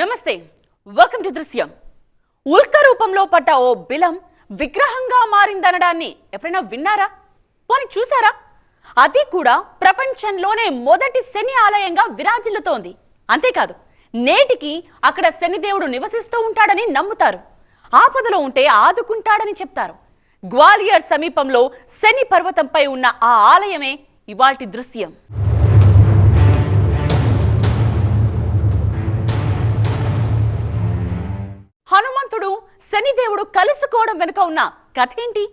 నమస్తే welcome to దృశ్యం. ఉల్క రూపంలో పడ్డ ఓ బిలం విగ్రహంగా మారిందనడాన్ని ఎప్పుడైనా విన్నారా? పోని చూసారా అది కూడా ప్రపంచంలోనే మొదటి శని ఆలయంగా విరాజిల్లుతోంది. అంతేకాదు నేటికి అక్కడ శనిదేవుడు నివసిస్తూ ఉంటాడని నమ్ముతారు. ఆపదలో ఉంటే ఆదుకుంటాడని చెప్తారు. గ్వాలియర్ సమీపంలో శని పర్వతంపై ఉన్న ఆ ఆలయమే ఇవాల్టి దృశ్యం. హనుమంతుడు శనిదేవుడు కలుసుకోవడం వెనుక ఉన్న కథ ఏంటి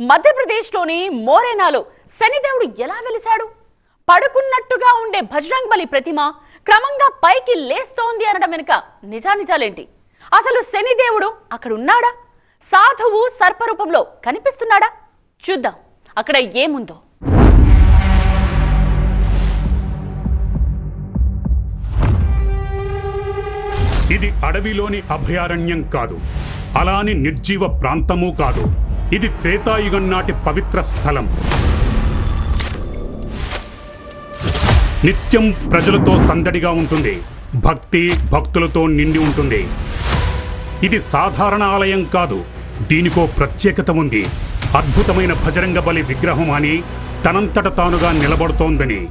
మధ్యప్రదేశ్లోని మోరేనాలో శనిదేవుడు ఎలా వెలిశాడు? పడుకున్నట్టుగా ఉండే భజరంగ్ బలి ప్రతిమ క్రమంగా పైకి లేస్తోంది అనడం వెనుక నిజానిజాలేంటి? అసలు శనిదేవుడు అక్కడున్నాడా? సాధువు సర్పరూపంలో కనిపిస్తున్నాడా? చూద్దాం. అక్కడ ఏముందో. ఇది అడవిలోని అభయారణ్యం కాదు. అలాని నిర్జీవ ప్రాంతమూ కాదు. ఇది త్రేతాయుగం నాటి పవిత్ర స్థలం. నిత్యం ప్రజలతో సందడిగా ఉంటుంది. భక్తి భక్తులతో నిండి ఉంటుంది. ఇది సాధారణ ఆలయం కాదు. దీనికో ప్రత్యేకత ఉంది. అద్భుతమైన భజరంగ బలి విగ్రహం అని తనంతట తానుగా నిలబడుతోందని.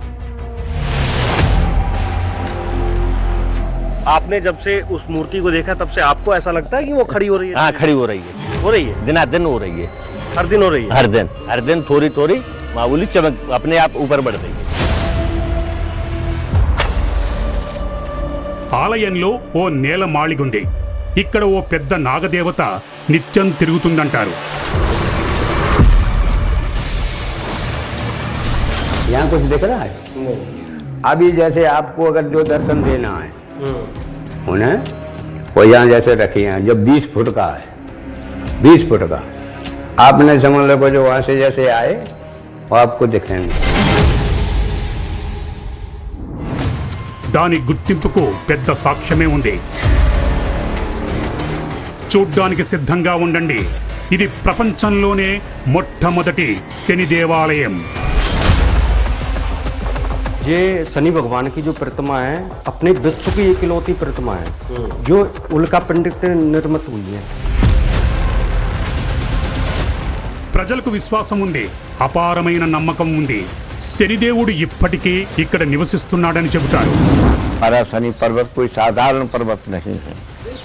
आपने जब से उस मूर्ति को देखा तब से आपको ऐसा लगता है कि वो खड़ी हो रही है हाँ खड़ी हो रही है हो रही है दिनादिन हो रही है हर दिन हो रही है हर दिन हर दिन थोड़ी थोड़ी मामूली चमक अपने आप ऊपर बढ़ रही है ఆలయంలో ఓ నేల మాళిగుంది ఇక్కడ ఓ పెద్ద నాగదేవత నిత్యం తిరుగుతుందంటారు यहाँ कुछ दिख रहा है अभी जैसे आपको अगर जो दर्शन देना है उन्हें वो यहाँ जैसे रखी हैं जो 20 फुट का है 20 फुट का आपने समझ लो जो वहाँ से जैसे आए वो आपको दिखेंगे దాని గుర్తింపుకు పెద్ద సాక్ష్యమే ఉంది చూడ్డానికి సిద్ధంగా ఉండండి ఇది ప్రపంచంలోనే మొట్టమొదటి శని దేవాలయం ये शनि भगवान की जो प्रतिमा है अपने विश्व की इकलौती प्रतिमा है जो उल्का पिंड से निर्मित हुई है ప్రజలకు విశ్వాసం ఉంది అపారమైన నమ్మకం ఉంది శనిదేవుడు ఇప్పటికీ ఇక్కడ నివసిస్తున్నాడని చెబుతారు हमारा शनि पर्वत कोई साधारण पर्वत नहीं है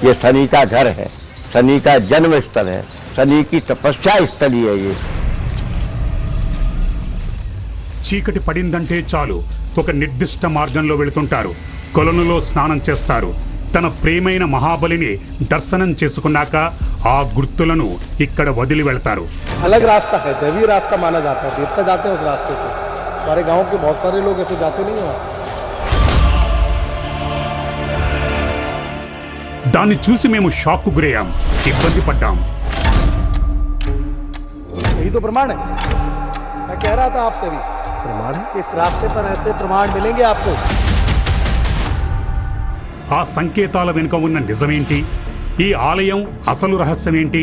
ये शनि का घर है शनि का जन्म स्थल है शनि की तपस्या स्थली है ये చీకటి పడిందంటే చాలు ఒక నిర్దిష్ట మార్గంలో వెళుతుంటారు కొలనులో స్నానం చేస్తారు తన ప్రేమైన మహాబలిని దర్శనం చేసుకున్నాక ఆ గుర్తులను ఇక్కడ వదిలి వెళ్తారు अलग रास्ता है दैवी रास्ता माना जाता है देवता जाते हैं उस रास्ते से हमारे गांव के बहुत सारे लोग ऐसे जाते नहीं हैं దాన్ని చూసి మేము షాక్కు గురయ్యాం ఇబ్బంది పడ్డాం यही तो प्रमाण है मैं कह रहा था आपसे भी प्रमाण है इस रास्ते पर ऐसे प्रमाण मिलेंगे आपको ఆ సంకేతాల వెనుక ఉన్న నిజమేంటి ఈ ఆలయం అసలు రహస్యమేంటి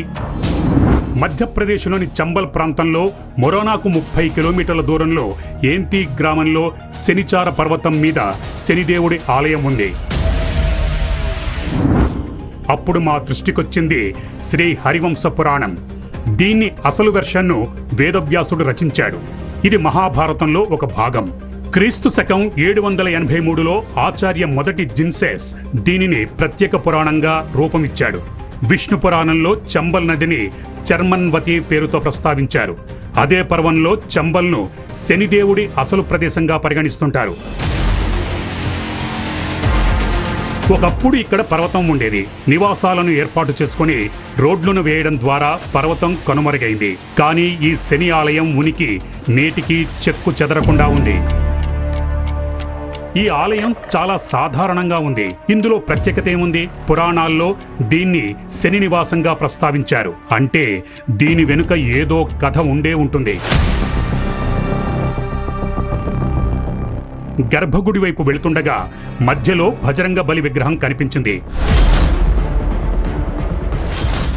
మధ్యప్రదేశ్లోని చంబల్ ప్రాంతంలో మొరోనాకు ముప్పై కిలోమీటర్ల దూరంలో ఏంతి గ్రామంలో శనిచార పర్వతం మీద శనిదేవుడి ఆలయం ఉంది అప్పుడు మా దృష్టికొచ్చింది శ్రీ హరివంశ పురాణం దీన్ని అసలు వెర్షన్ను వేదవ్యాసుడు రచించాడు ఇది మహాభారతంలో ఒక భాగం. క్రీస్తు శకం ఏడు వందల ఎనభై మూడులో ఆచార్య మొదటి జిన్సెస్ దీనిని ప్రత్యేక పురాణంగా రూపమిచ్చాడు. విష్ణు పురాణంలో చంబల్ నదిని చర్మన్వతి పేరుతో ప్రస్తావించారు. అదే పర్వంలో చంబల్ను శనిదేవుడి అసలు ప్రదేశంగా పరిగణిస్తుంటారు. ఒకప్పుడు ఇక్కడ పర్వతం ఉండేది. నివాసాలను ఏర్పాటు చేసుకుని రోడ్లను వేయడం ద్వారా పర్వతం కనుమరుగైంది. కానీ ఈ శని ఆలయం ఉనికి నేటికి చెక్కు చెదరకుండా ఉంది. ఈ ఆలయం చాలా సాధారణంగా ఉంది. ఇందులో ప్రత్యేకత ఏముంది? పురాణాల్లో దీన్ని శని నివాసంగా ప్రస్తావించారు. అంటే దీని వెనుక ఏదో కథ ఉండే ఉంటుంది. గర్భగుడి వైపు వెళుతుండగా మధ్యలో భజరంగ బలి విగ్రహం కనిపించింది.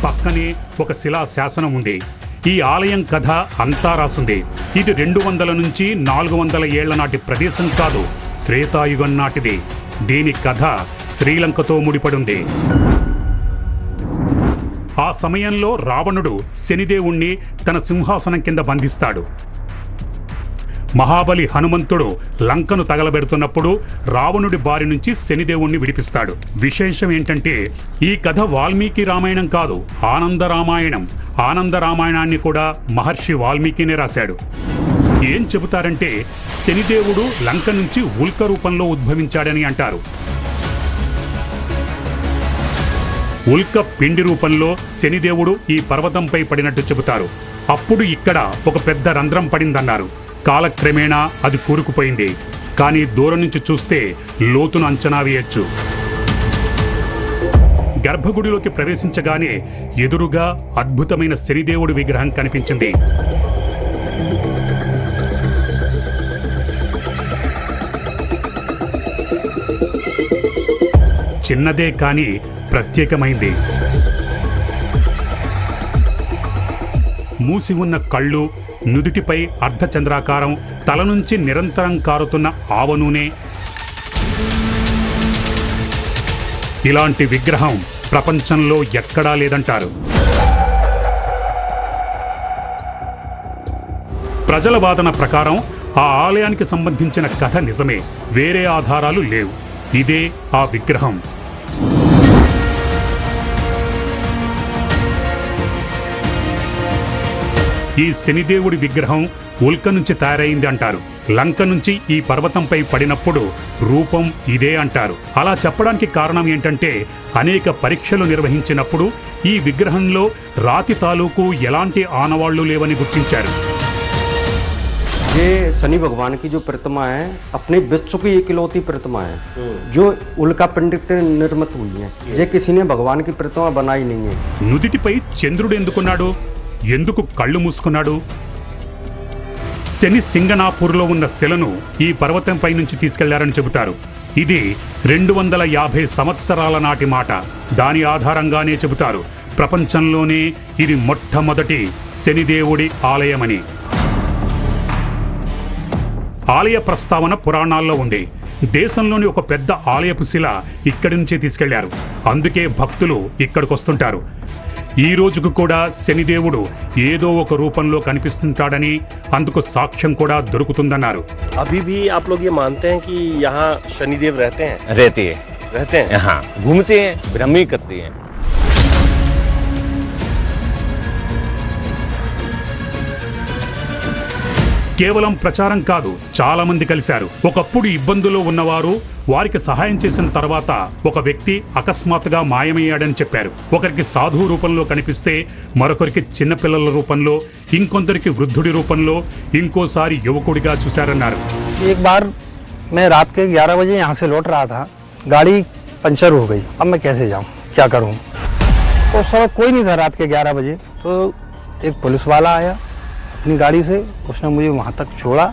పక్కనే ఒక శిలా శాసనం ఉంది. ఈ ఆలయం కథ అంతా రాసింది. ఇది రెండు వందల నుంచి నాలుగు వందల ఏళ్ళ నాటి ప్రదేశం కాదు త్రేతాయుగం నాటిది. దీని కథ శ్రీలంకతో ముడిపడింది. ఆ సమయంలో రావణుడు శనిదేవుణ్ణి తన సింహాసనం కింద బంధిస్తాడు. మహాబలి హనుమంతుడు లంకను తగలబెడుతున్నప్పుడు రావణుడి బారి నుంచి శనిదేవుణ్ణి విడిపిస్తాడు. విశేషం ఏంటంటే ఈ కథ వాల్మీకి రామాయణం కాదు ఆనంద రామాయణం. ఆనంద రామాయణాన్ని కూడా మహర్షి వాల్మీకినే రాశాడు. ఏం చెబుతారంటే శనిదేవుడు లంక నుంచి ఉల్క రూపంలో ఉద్భవించాడని అంటారు. ఉల్క పిండి రూపంలో శనిదేవుడు ఈ పర్వతంపై పడినట్టు చెబుతారు. అప్పుడు ఇక్కడ ఒక పెద్ద రంధ్రం పడిందన్నారు. కాలక్రమేణా అది కూరుకుపోయింది. కానీ దూరం నుంచి చూస్తే లోతును అంచనా వేయొచ్చు. గర్భగుడిలోకి ప్రవేశించగానే ఎదురుగా అద్భుతమైన శనిదేవుడి విగ్రహం కనిపించింది. చిన్నదే కానీ ప్రత్యేకమైంది. మూసి ఉన్న కళ్ళు నుదుటిపై అర్ధచంద్రాకారం తల నుంచి నిరంతరం కారుతున్న ఆవ నూనె. ఇలాంటి విగ్రహం ప్రపంచంలో ఎక్కడా లేదంటారు. ప్రజల వాదన ప్రకారం ఆ ఆలయానికి సంబంధించిన కథ నిజమే వేరే ఆధారాలు లేవు. ఇదే ఆ విగ్రహం. ఈ శనిదేవుడి విగ్రహం ఉల్క నుంచి తయారైంది అంటారు లంక నుంచి ఈ పర్వతంపై పడినప్పుడు రూపం ఇదే అంటారు అలా చెప్పడానికి కారణం ఏంటంటే అనేక పరీక్షలు నిర్వహించినప్పుడు ఈ విగ్రహంలో రాతి తాలూకు ఎలాంటి ఆనవాళ్లు లేవని గుర్తించారు ये शनि भगवान की जो प्रतिमा है अपने विश्व की इकलौती प्रतिमा है जो उल्का पिंड से निर्मित हुई है ये किसी ने भगवान की प्रतिमा बनाई नहीं है నుదిటిపై చంద్రుడు ఎందుకున్నాడు ఎందుకు కళ్ళు మూసుకున్నాడు? శని సింగనాపూర్లో ఉన్న శిలను ఈ పర్వతంపై నుంచి తీసుకెళ్ళారని చెబుతారు. ఇది రెండు వందల యాభై సంవత్సరాల నాటి మాట. దాని ఆధారంగానే చెబుతారు. ప్రపంచంలోనే ఇది మొట్టమొదటి శనిదేవుడి ఆలయమని. ఆలయ ప్రస్తావన పురాణాల్లో ఉంది. దేశంలోని ఒక పెద్ద ఆలయపు శిల ఇక్కడి నుంచే తీసుకెళ్ళారు. అందుకే భక్తులు ఇక్కడికి వస్తుంటారు ఈ రోజుకు కూడా శనిదేవుడు ఏదో ఒక రూపంలో కనిపిస్తుంటాడని అందుకు సాక్ష్యం కూడా దొరుకుతుందన్నారు. అభి భీ శనిదేవ్ రహతే హై రహతే హై రహతే హై యహా కేవలం ప్రచారం కాదు చాలా మంది కలిశారు ఒకప్పుడు ఇబ్బందులో ఉన్నవారు వారికి సహాయం చేసిన తర్వాత ఒక వ్యక్తి అకస్మాత్తుగా మాయమయ్యాడని చెప్పారు ఒకరికి సాధువు రూపంలో కనిపిస్తే మరొకరికి చిన్నపిల్లల రూపంలో ఇంకొందరికి వృద్ధుడి రూపంలో ఇంకోసారి యువకుడిగా చూశారన్నారు एक बार मैं रात के 11 बजे यहाँ से लौट रहा था गाड़ी पंचर हो गई अब मैं कैसे जाऊँ क्या करूँ तो उस समय कोई नहीं था रात के 11 बजे तो एक पुलिस वाला आया अपनी गाड़ी से उसने मुझे वहाँ तक छोड़ा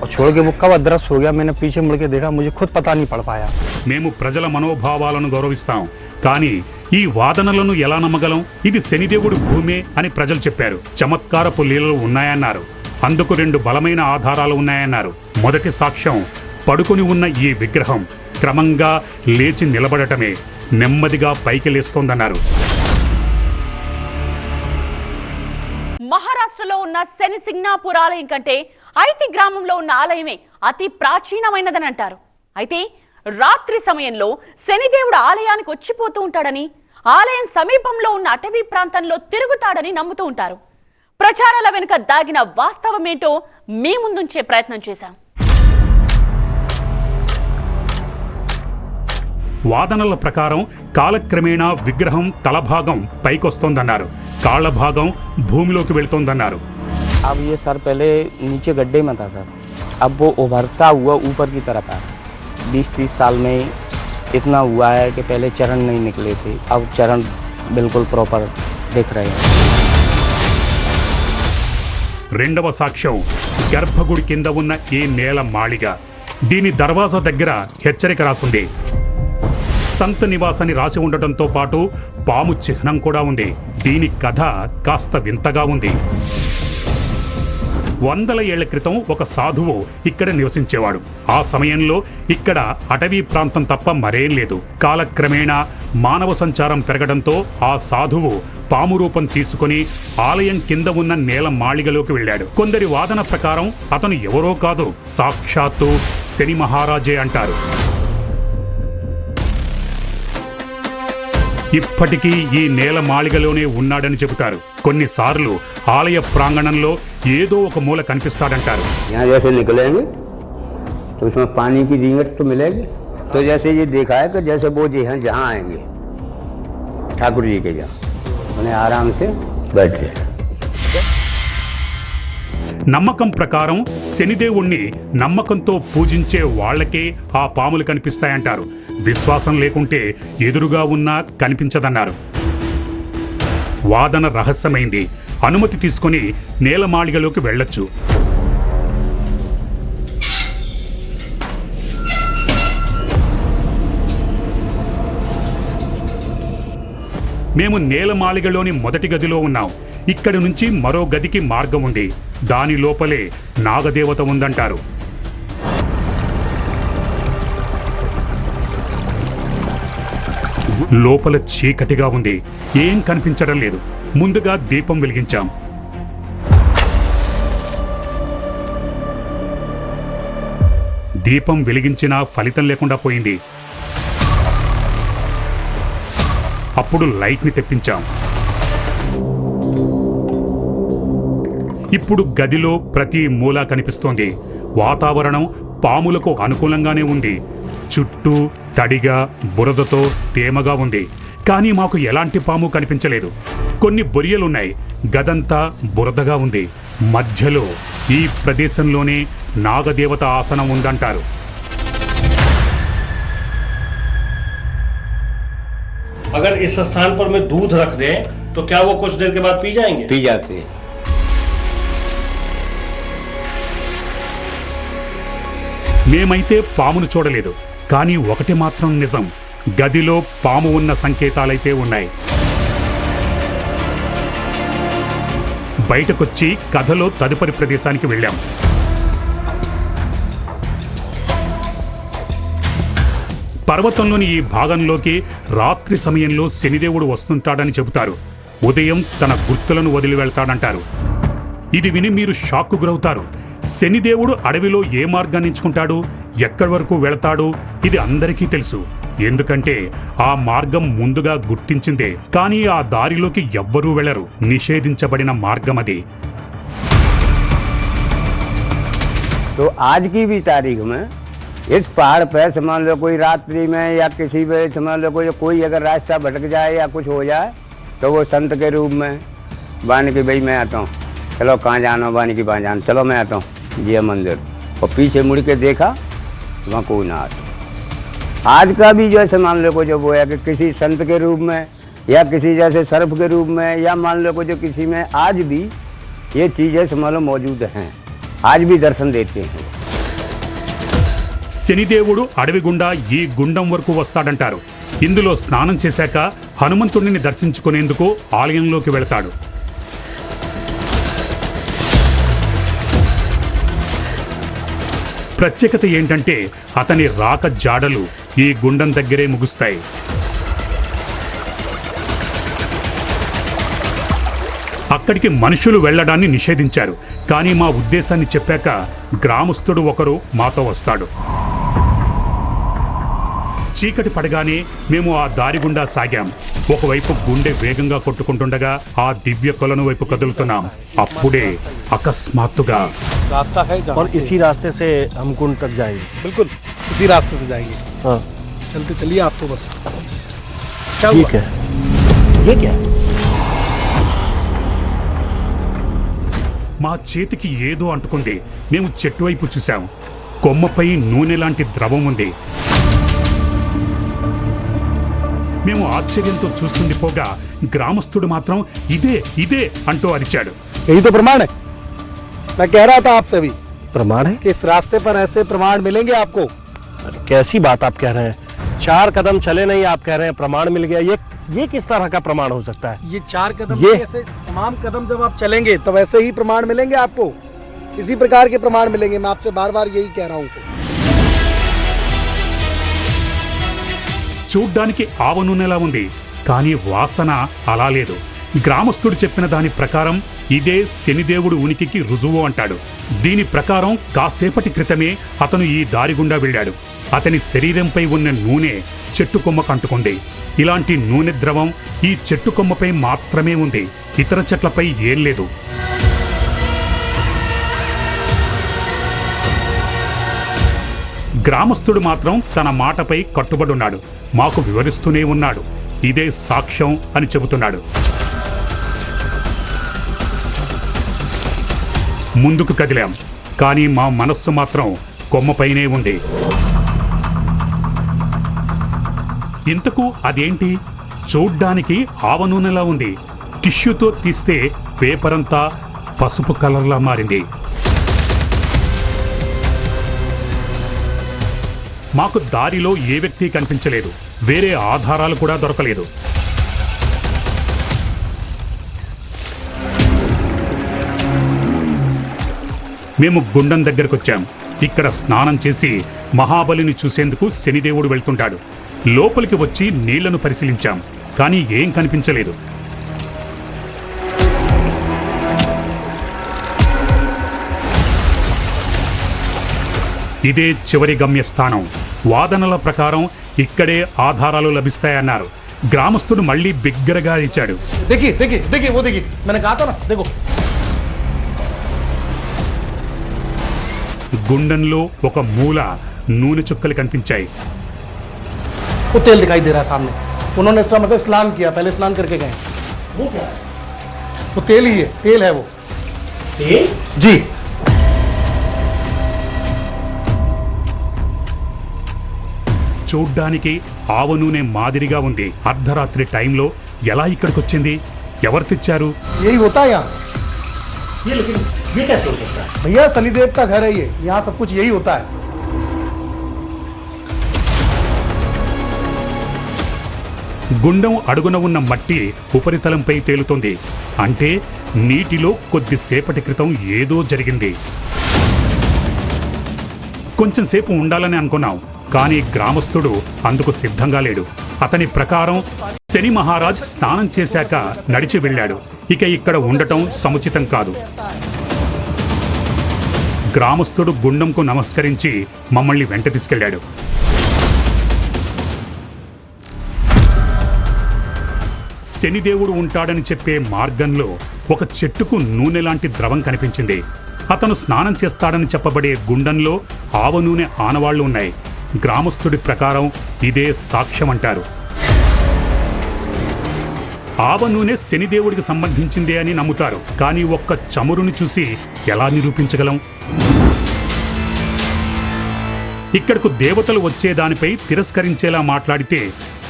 और छोड़ के वो कब अदृश्य हो गया मैंने पीछे मुड़ के देखा मुझे खुद पता नहीं पड़ पाया మేము ప్రజల మనోభావాలను గౌరవిస్తాం కానీ ఈ వాదనలను ఎలా నమ్మగలం ఇది శనిదేవుడి భూమే అని ప్రజలు చెప్పారు చమత్కారపు లీలలు ఉన్నాయన్నారు అందుకు రెండు బలమైన ఆధారాలు ఉన్నాయన్నారు మొదటి సాక్ష్యం పడుకొని ఉన్న ఈ విగ్రహం క్రమంగా లేచి నిలబడటమే నెమ్మదిగా పైకి లేస్తోందన్నారు ఉన్న శని సింగ్నాపూర్ ఆలయం కంటే ఐతి గ్రామంలో ఉన్న ఆలయమే అతి ప్రాచీనమైనదని అంటారు. అయితే రాత్రి సమయంలో శనిదేవుడు ఆలయానికి వచ్చిపోతూ ఉంటాడని ఆలయం సమీపంలో ఉన్న అటవీ ప్రాంతంలో తిరుగుతాడని నమ్ముతూ ఉంటారు. ప్రచారాల వెనుక దాగిన వాస్తవమేంటో మీ ముందుంచే ప్రయత్నం చేశాం. వాదనల ప్రకారం కాలక్రమేణా విగ్రహం తలభాగం పైకొస్తోందన్నారు. కాళ్ళ భాగం భూమిలోకి వెళుతోందన్నారు. अब ये सर पहले नीचे गड्ढे में था सर अब वो उभरता हुआ ऊपर की तरफ है बीस तीस साल में इतना हुआ है कि पहले चरण नहीं निकले थे अब चरण बिल्कुल प्रॉपर दिख रहे हैं రెండవ సాక్ష్యం గర్భగుడి కింద ఉన్న ఈ నేల మాళిగ దీని దర్వాజా దగ్గర హెచ్చరిక రాసుంది సంత నివాస్ అని రాసి ఉండటంతో పాటు పాము చిహ్నం కూడా ఉంది దీని కథ కాస్త వింతగా ఉంది వందల ఏళ్ళ క్రితం ఒక సాధువు ఇక్కడ నివసించేవాడు. ఆ సమయంలో ఇక్కడ అటవీ ప్రాంతం తప్ప మరేం లేదు. కాలక్రమేణా మానవ సంచారం పెరగడంతో ఆ సాధువు పాము రూపం తీసుకుని ఆలయం కింద ఉన్న నేల మాళిగలోకి వెళ్ళాడు. కొందరి వాదన ప్రకారం అతను ఎవరో కాదు సాక్షాత్తు శని మహారాజే అంటారు. ఇప్పటికీ ఈ నేల మాళిగలోనే ఉన్నాడని చెబుతారు. కొన్నిసార్లు ఆలయ ప్రాంగణంలో ఏదో ఒక మూల కనిపిస్తాడంటారు यहाँ जैसे निकलेंगे तो उसमें पानी की रिंगट तो मिलेगी तो जैसे ये देखा है कि जैसे वो जी हैं जहाँ आएंगे ठाकुर जी के जहाँ उन्हें आराम से बैठे నమ్మకం ప్రకారం శనిదేవుణ్ణి నమ్మకంతో పూజించే వాళ్ళకే ఆ పాములు కనిపిస్తాయంటారు విశ్వాసం లేకుంటే ఎదురుగా ఉన్నా కనిపించదన్నారు వాదన రహస్యమైంది అనుమతి తీసుకొని నేలమాళిగలోకి వెళ్ళొచ్చు. మేము నేలమాళిగలోని మొదటి గదిలో ఉన్నాం. ఇక్కడి నుంచి మరో గదికి మార్గం ఉంది. దాని లోపలే నాగదేవత ఉందంటారు. లోపల చీకటిగా ఉంది. ఏం కనిపించడం లేదు. ముందుగా దీపం వెలిగించాం. దీపం వెలిగించినా ఫలితం లేకుండా పోయింది. అప్పుడు లైట్ని తెప్పించాం. ఇప్పుడు గదిలో ప్రతి మూల కనిపిస్తోంది. వాతావరణం పాములకు అనుకూలంగానే ఉంది. చుట్టూ తడిగా బురదతో తేమగా ఉంది కానీ మాకు ఎలాంటి పాము కనిపించలేదు కొన్ని బొరియలున్నాయి గదంతా బురదగా ఉంది మధ్యలో ఈ ప్రదేశంలోనే నాగదేవత ఆసనం ఉందంటారు अगर इस स्थान पर मैं दूध रख दें तो क्या वो कुछ देर के बाद पी जाएंगे पी जाते हैं మేమైతే పామును చూడలేదు కానీ ఒకటి మాత్రం నిజం గదిలో పాము ఉన్న సంకేతాలైతే ఉన్నాయి. బయటకొచ్చి కథలో తదుపరి ప్రదేశానికి వెళ్ళాం. పర్వతంలోని ఈ భాగంలోకి రాత్రి సమయంలో శనిదేవుడు వస్తుంటాడని చెబుతారు. ఉదయం తన గుర్తులను వదిలి వెళ్తాడంటారు. ఇది విని మీరు షాక్కు గురవుతారు. శనిదేవుడు అడవిలో ఏ మార్గాన్ని ఎంచుకుంటాడు ఎక్కడి వరకు వెళతాడు ఇది అందరికీ తెలుసు ఎందుకంటే ఆ మార్గం ముందుగా గుర్తించిందే కానీ ఆ దారిలోకి ఎవ్వరూ వెళ్లరు నిషేధించబడిన మార్గం అది तो आज की भी तारीख में इस पहाड़ पर समझ लो कोई रात्रि में या किसी भी समझ लो कोई कोई अगर रास्ता भटक जाए या कुछ हो जाए तो वो संत के रूप में बान की भाई मैं आता हूँ चलो कहाँ जाना बानी की वहाँ जाना चलो मैं आता हूँ ये मंदिर और पीछे मुड़ के देखा वहाँ कोई ना आता आज का भी जैसे मान लो को जो वो है कि किसी संत के रूप में या किसी जैसे सर्फ के रूप में या मान लो को जो किसी में आज भी ये चीज़ें समझ लो मौजूद हैं आज भी दर्शन देते हैं శనిదేవుడు అడవి గుండా ఈ గుండం వరకు వస్తాడంటారు ఇందులో స్నానం చేశాక హనుమంతుడిని దర్శించుకునేందుకు ఆలయంలోకి వెళతాడు ప్రత్యేకత ఏంటంటే అతని రాక జాడలు ఈ గుండం దగ్గరే ముగుస్తాయి. అక్కడికి మనుషులు వెళ్ళడాన్ని నిషేధించారు. కానీ మా ఉద్దేశాన్ని చెప్పాక గ్రామస్తుడు ఒకరు మాతో వస్తాడు. చీకటి పడగానే మేము ఆ దారి గుండా సాగాం ఒకవైపు గుండె వేగంగా కొట్టుకుంటుండగా ఆ దివ్య కొలను వైపు కదులుతున్నాం అప్పుడే అకస్మాత్తుగా रास्ता है और इसी रास्ते से हम कुंड तक जाएंगे बिल्कुल इसी रास्ते से जाएंगे हाँ चलते चलिए आप तो बस ठीक है ये क्या మా చేతికి ఏదో అంటుకుంది మేము చెట్టు వైపు చూశాం కొమ్మపై నూనె లాంటి ద్రవం ఉంది మేము ఆశ్చర్యంతో చూస్తుండిపోగా గ్రామస్తుడు మాత్రం ఇదే ఇదే అంటూ అరిచాడు यही तो प्रमाण है मैं कह रहा था आपसे भी प्रमाण है कि इस रास्ते पर ऐसे प्रमाण मिलेंगे आपको अरे कैसी बात आप कह रहे हैं चार कदम चले नहीं आप कह रहे हैं प्रमाण मिल गया ये ये किस तरह का प्रमाण हो सकता है ये चार कदम ये- के ऐसे तमाम कदम जब आप चलेंगे तब ऐसे ही प्रमाण मिलेंगे आपको इसी प्रकार के प्रमाण मिलेंगे मैं आपसे बार बार यही कह रहा हूँ చూడ్డానికి ఆవ నూనెలా ఉంది? కానీ వాసన అలా లేదు. గ్రామస్తుడు చెప్పిన దాని ప్రకారం ఇదే శనిదేవుడు ఉనికికి రుజువు అంటాడు. దీని ప్రకారం కాసేపటి క్రితమే అతను ఈ దారి గుండా వెళ్ళాడు. అతని శరీరంపై ఉన్న నూనె చెట్టు కొమ్మకు అంటుకుంది ఇలాంటి నూనె ద్రవం ఈ చెట్టు కొమ్మపై మాత్రమే ఉంది. ఇతర చెట్లపై ఏం లేదు. గ్రామస్తుడు మాత్రం తన మాటపై కట్టుబడున్నాడు. మాకు వివరిస్తూనే ఉన్నాడు. ఇదే సాక్ష్యం అని చెబుతున్నాడు. ముందుకు కదిలాం. కానీ మా మనస్సు మాత్రం కొమ్మపైనే ఉంది. ఇంతకు అదేంటి? చూడ్డానికి ఆవనూనెలా ఉంది? టిష్యూతో తీస్తే పేపర్ అంతా పసుపు కలర్లా మారింది. మాకు దారిలో ఏ వ్యక్తి కనిపించలేదు. వేరే ఆధారాలు కూడా దొరకలేదు. మేము గుండం దగ్గరకు వచ్చాం. ఇక్కడ స్నానం చేసి మహాబలిని చూసేందుకు శనిదేవుడు వెళ్తుంటాడు. లోపలికి వచ్చి నీళ్ళను పరిశీలించాం. కానీ ఏం కనిపించలేదు. ఇదే చివరి గమ్యస్థానం వాదనల ప్రకారం ఇక్కడే ఆధారాలు లభిస్తాయన్నారు గ్రామస్తుడు మళ్ళీ బిగ్గరగా ఇచ్చాడు देखिए देखिए देखिए वो देखिए मैंने कहा था ना देखो గుండంలో ఒక మూల నూనె చుక్కలు కనిపించాయి वो तेल दिखाई दे रहा है सामने उन्होंने इसका मतलब स्नान किया पहले स्नान करके गए वो क्या वो तेल ही है तेल है वो तेल जी చూడ్డానికి ఆవ నూనె మాదిరిగా ఉంది అర్ధరాత్రి టైంలో ఎలా ఇక్కడికి వచ్చింది ఎవరు తెచ్చారు यही होता है यहाँ भैया शनिदेव का घर है ये यहाँ सब कुछ यही होता है గుండం అడుగున ఉన్న మట్టి ఉపరితలంపై తేలుతోంది అంటే నీటిలో కొద్దిసేపటి క్రితం ఏదో జరిగింది కొంచెం సేపు ఉండాలని అనుకున్నాం కానీ గ్రామస్తుడు అందుకు సిద్ధంగా లేడు. అతని ప్రకారం శని మహారాజ్ స్నానం చేశాక నడిచి వెళ్ళాడు. ఇక ఇక్కడ ఉండటం సముచితం కాదు. గ్రామస్తుడు గుండంకు నమస్కరించి మమ్మల్ని వెంట తీసుకెళ్ళాడు. శనిదేవుడు ఉంటాడని చెప్పే మార్గంలో ఒక చెట్టుకు నూనె లాంటి ద్రవం కనిపించింది. అతను స్నానం చేస్తాడని చెప్పబడే గుండంలో ఆవ నూనె ఆనవాళ్ళు ఉన్నాయి. గ్రామస్తుడి ప్రకారం ఇదే సాక్ష్యం అంటారు ఆవ నూనె శనిదేవుడికి సంబంధించిందే అని నమ్ముతారు కానీ ఒక్క చమురుని చూసి ఎలా నిరూపించగలం ఇక్కడకు దేవతలు వచ్చేదానిపై తిరస్కరించేలా మాట్లాడితే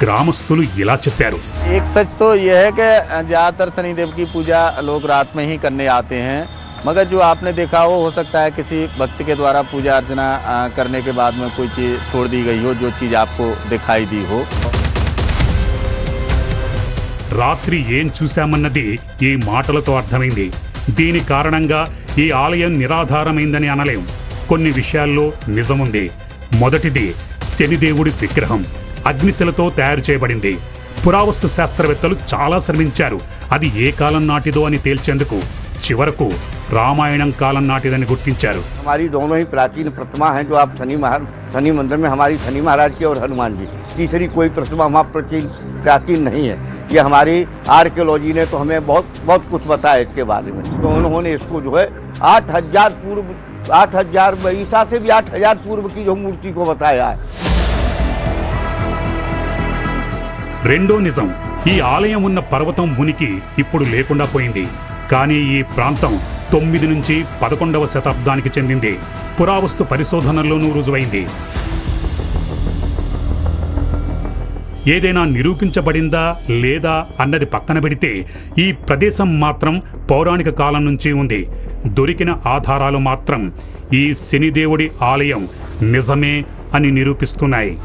గ్రామస్తులు ఇలా చెప్పారు एक सच तो यह है कि ज़्यादातर शनिदेव की पूजा लोग रात में ही करने आते हैं मगर जो आपने देखा हो हो सकता है किसी भक्त के द्वारा पूजा अर्चना अ, करने के बाद में कोई चीज़ छोड़ दी गई हो जो चीज़ आपको दिखाई दी हो రాత్రి ఏం చూశామన్నది ఈ మాటలతో అర్థమైంది దీని కారణంగా ఈ ఆలయం నిరాధారమైందని అనలేం కొన్ని విషయాల్లో నిజముంది మొదటిది శనిదేవుడి విగ్రహం అగ్నిశిలతో తయారు చేయబడింది పురావస్తు శాస్త్రవేత్తలు చాలా శ్రమించారు అది ఏ కాలం నాటిదో అని తేల్చేందుకు చివరకు రామాయణం కాలం నాటిదని గుర్తించారు हमारी दोनों ही प्राचीन प्रतिमा हैं जो आप शनि महाराज शनि मंदिर में हमारी शनि महाराज की और हनुमान जी तीसरी कोई प्रतिमा वहाँ प्राचीन प्राचीन नहीं है ये हमारी आर्कियोलॉजी ने तो हमें बहुत बहुत कुछ बताया इसके बारे में तो उन्होंने इसको जो है आठ हजार पूर्व आठ हजार ईसा से भी आठ हजार पूर्व की जो मूर्ति को बताया है రెండో నిజం ఈ ఆలయం ఉన్న పర్వతం ఉనికి ఇప్పుడు లేకుండా పోయింది కానీ ఈ ప్రాంతం తొమ్మిది నుంచి పదకొండవ శతాబ్దానికి చెందింది. పురావస్తు పరిశోధనల్లోనూ రుజువైంది. ఏదైనా నిరూపించబడిందా లేదా అన్నది పక్కన పెడితే ఈ ప్రదేశం మాత్రం పౌరాణిక కాలం నుంచి ఉంది. దొరికిన ఆధారాలు మాత్రం ఈ శనిదేవుడి ఆలయం నిజమే అని నిరూపిస్తున్నాయి.